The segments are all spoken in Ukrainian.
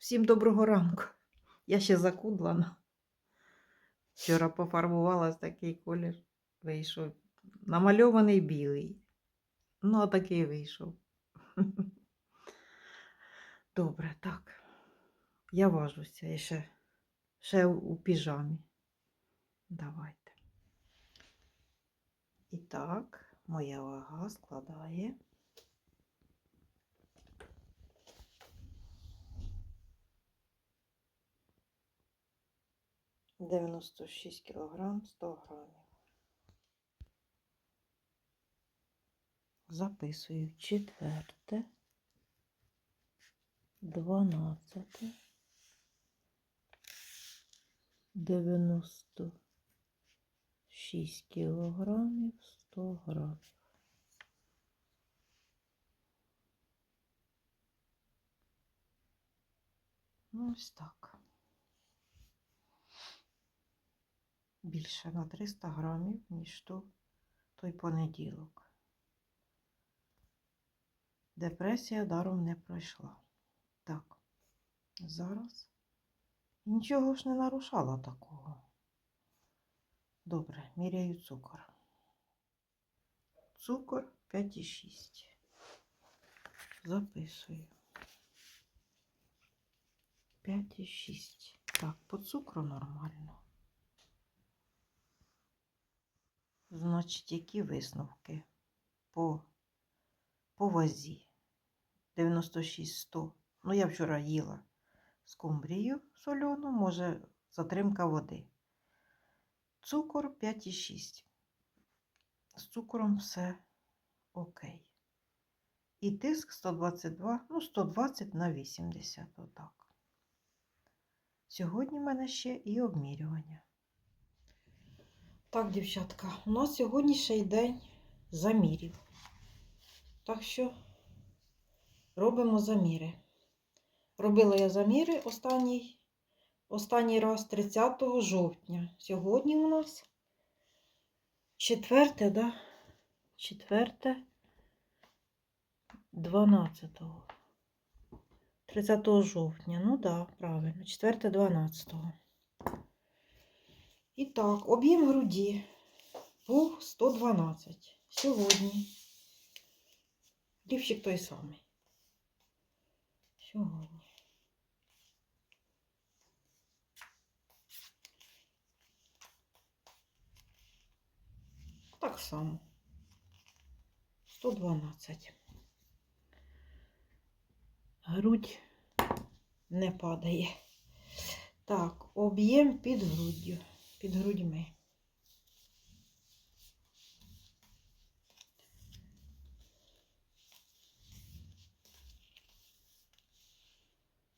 Всім доброго ранку. Я ще закудлана. Вчора пофарбувалась такий колір. Вийшов. Намальований білий. Ну, а такий вийшов. Добре, так. Я важуся. Я ще, ще у піжамі. Давайте. І так, моя вага складає. Дев'яносто шість кілограм сто грамів. Записую четверте, дванадцяте, дев'яносто шість кілограмів сто грамів. Ну, ось так. Більше на 300 грамів, ніж то той понеділок. Депресія даром не пройшла. Так, зараз нічого ж не нарушало такого. Добре, міряю цукор. Цукор 5,6. Записую. 5,6. Так, по цукру нормально. Значить, які висновки по, по вазі? 96-100. Ну, я вчора їла скумбрію соляну, може, затримка води. Цукор 5,6. З цукром все окей. І тиск 122, ну, 120 на 80, отак. Сьогодні в мене ще і обмірювання. Так, дівчатка, у нас сьогоднішній день замірів. Так що робимо заміри. Робила я заміри останній, останній раз 30 жовтня. Сьогодні у нас 4, да? 4, 12. 30 жовтня. Ну так, да, правильно. 4, 12. І так, об'єм груді був 112 сьогодні. Лівчик той самий. Сьогодні. Так само. 112. Грудь не падає. Так, об'єм під груддю під грудьми.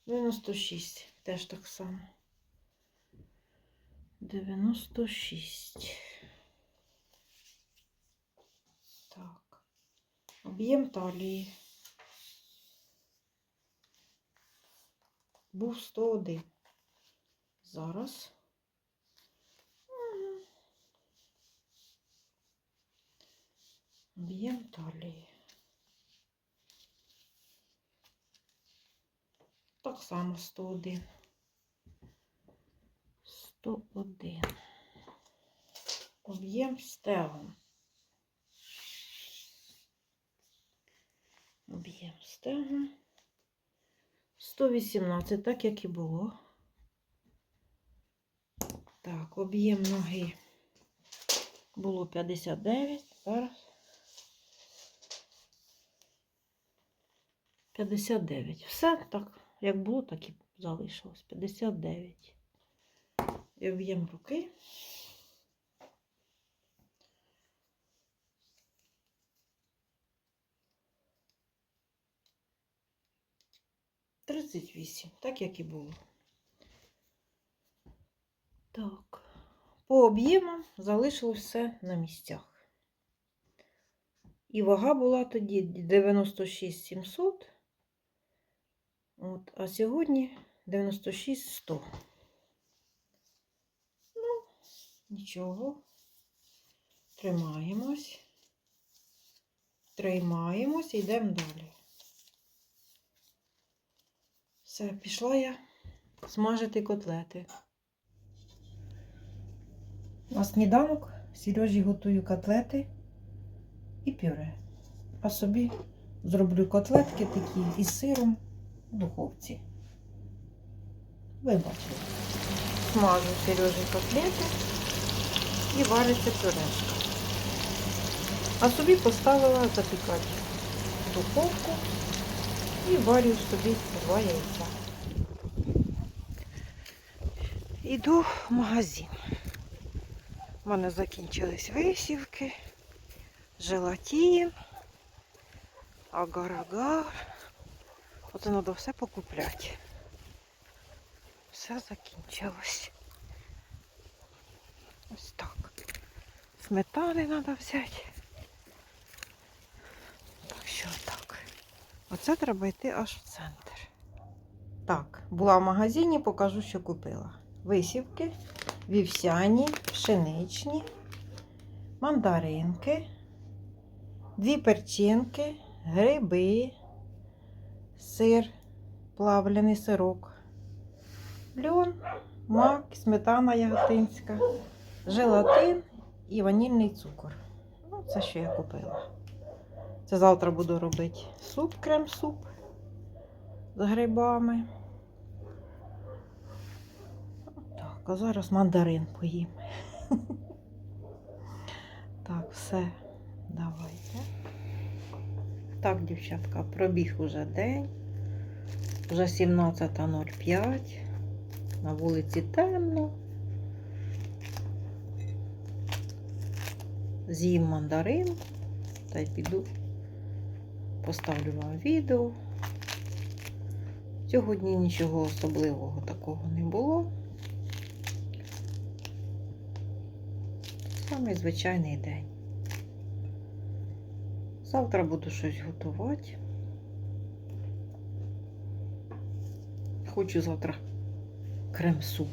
Дев'яносто шість теж так само. Дев'яносто шість. Так. Об'єм талії. Був 101. Зараз Об'єм талії. Так само 101. 101. Об'єм стегон. Об'єм стегон. 118, так як і було. Так, об'єм ноги було 59, зараз 59. Все так, як було, так і залишилось. 59. І об'єм руки. Тридцять вісім, так як і було. Так, по об'ємам залишилось все на місцях. І вага була тоді 96 700. От, а сьогодні 96 100. Ну, нічого. Тримаємось. Тримаємось і йдемо далі. Все, пішла я смажити котлети. На сніданок Сережі готую котлети і пюре. А собі зроблю котлетки такі із сиром духовці. Ви бачите. Смажу Сережі котлети і вариться пюрешка. А собі поставила запікати в духовку і варю собі два яйця. Іду в магазин. У мене закінчились висівки, желатин, агар-агар. Оце треба все покупляти. Все закінчилось. Ось так. Сметани треба взяти. Так що так. Оце треба йти аж в центр. Так, була в магазині, покажу, що купила. Висівки, вівсяні, пшеничні, мандаринки, дві перчинки, гриби, сир, плавлений сирок, льон, мак, сметана яготинська, желатин і ванільний цукор. Ну, це що я купила. Це завтра буду робити суп, крем-суп з грибами. Так, а зараз мандарин поїм. Так, все, давайте. Так, дівчатка, пробіг уже день. Вже 17.05. На вулиці темно. З'їм мандарин та й піду поставлю вам відео. Сьогодні нічого особливого такого не було. Самий звичайний день. Завтра буду щось готувати. Хочу завтра крем-суп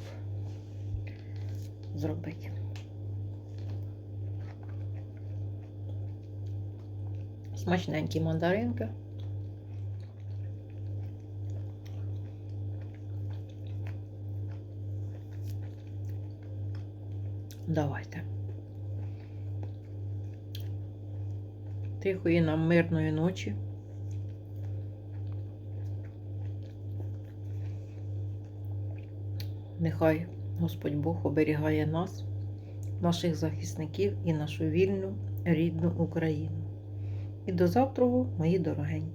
зробити. Смачненькі мандаринки. Давайте. Тихої нам мирної ночі. Нехай Господь Бог оберігає нас, наших захисників і нашу вільну рідну Україну. І до завтра, мої дорогенькі.